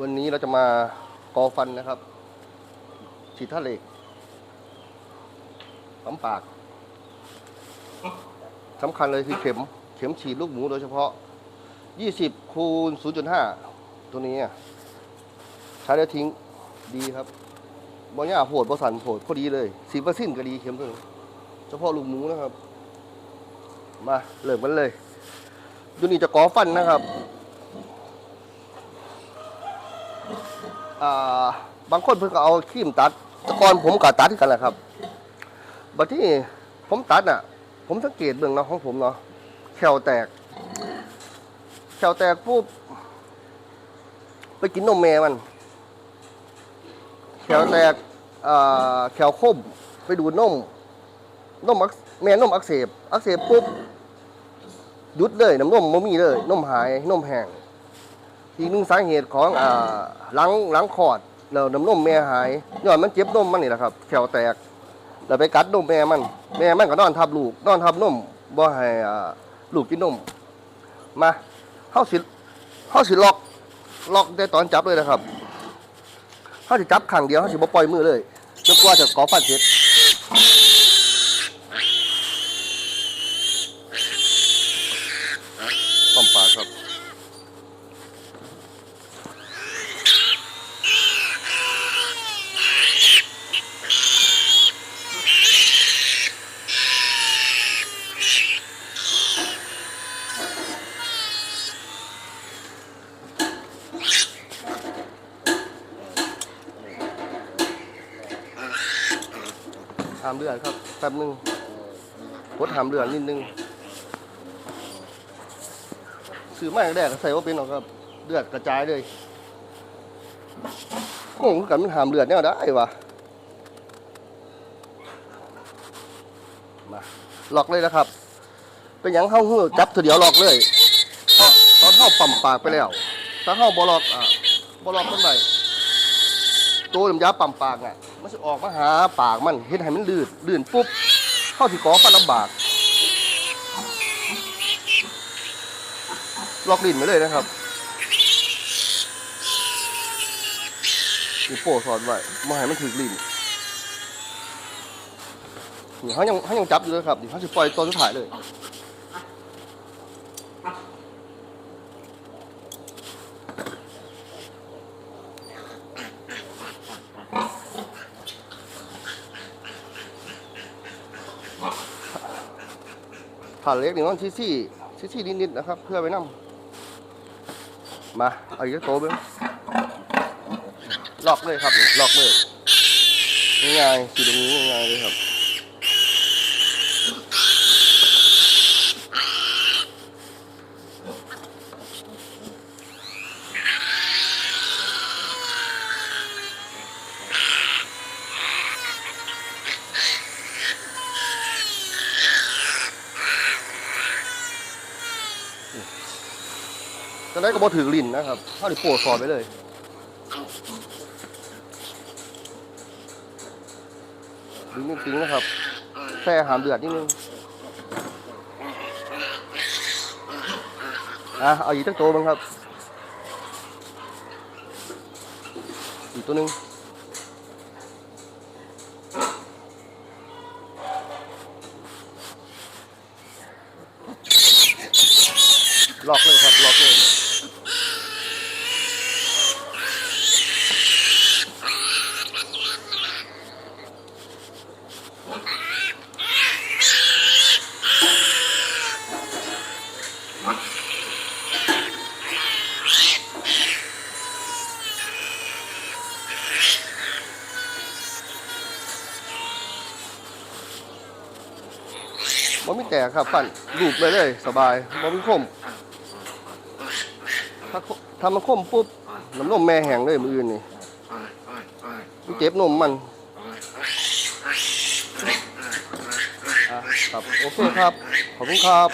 วันนี้เราจะมากอฟันนะครับ ฉีดท่าเหล็กปั๊มปาก สำคัญเลยคือเข็ม เข็มฉีดลูกหมูโดยเฉพาะ 20 คูณ 0.5 ตัวนี้ใช้แล้วทิ้งดีครับบ่ย่าโผดบ่สันโผดพอดีเลยสีปร์ซินก็ดีเข็มตัวนี้เฉพาะลูกหมูนะครับ มาเริ่มกันเลยตัวนี้จะกอฟันนะครับ อ่า บางคนเพิ่งก็เอาครีมตัดแต่ก่อนผมก็ตัดกันแหละครับบัดที่ผมตัดอะ ผมสังเกตเบื้องเนาะของผมเนาะแขวแตกแขวแตกปุ๊บไปกินนมแม่มันแขวแตกแขวคมไปดูดนมนมแม่นมอักเสบ อักเสบปุ๊บหยุดเลยน้ำนมไม่มีเลยนมหายนมแห้ง อีกหนึ่งสาเหตุของอ่าหลังหลังคลอดแล้วน้ำนมแม่หายย้อนมันเจ็บนมมันนี่แหละครับแขวแตกแล้วไปกัดนมแม่มัน แม่มันก็นอนทับลูกนอนทับนมบ่ให้อ่าลูกกินนมมาเฮาสิเฮาสิล็อกล็อกได้ตอนจับเลยนะครับเฮาสิจับขังเดียวเฮาสิบ่ปล่อยมือเลยจนกว่าจะก่อฟันเสร็จต้อมปากครับ หามเลือดครับแป๊บหนึงกดหามเลือดนิดนึงซื้อมาแรกๆก็ใส่ว่าเป็นหรอกครับเลือดกระจายเลยงงคือกันมันหามเลือดเนี่ยได้วะมาล็อกเลยนะครับ เป็นหยังเข้าหูจับทีเดียวล็อกเลยตอนเข้าปั๊มปากไปแล้วถ้าเข้าบอล็อกอะบอล็อกเป็นไรตัวน้ำยาปั๊มปากน่ะ มันจะออกมาหาปากมันเห็นให้มันลื่นลื่นปุ๊บเข้าที่กอฟันลำบากล็อกลิ้นไปเลยนะครับนี่โป้สอนไว้มาให้มันถึกลิ้นนี่เขายังเขายังจับอยู่เลยครับนี่เขาจะปล่อยตัวสุดท้ายเลย ผ่านเล็กนี่มันซีซี่ซีซี่นิดๆนะครับ เพื่อไปนั่มาเอาอีกโตเบ้งล็อกเลยครับล็อกเลยง่ายๆสีตรงนี้ง่ายๆเลยครับ ตอนนั้ก็บอถือลิ้นนะครับเท่าที่โปวดสอไปเลย ดึงจริงๆนะครับแค่หามเดือดนิดนึงอะเอาอีกตั้งโตบ้างครับ อีกตัวหนึ่งล็อกเลยครับล็อกเลย บ่มีแตกครับฟันลูบไปเลย สบายบ่มีคม ถ้าคถ้ามันคมปุ๊บน้ำนมแม่แห้งเลยมืออื่นนี่มันเจ็บนมมันครับ โอเคครับ ขอบคุณครับ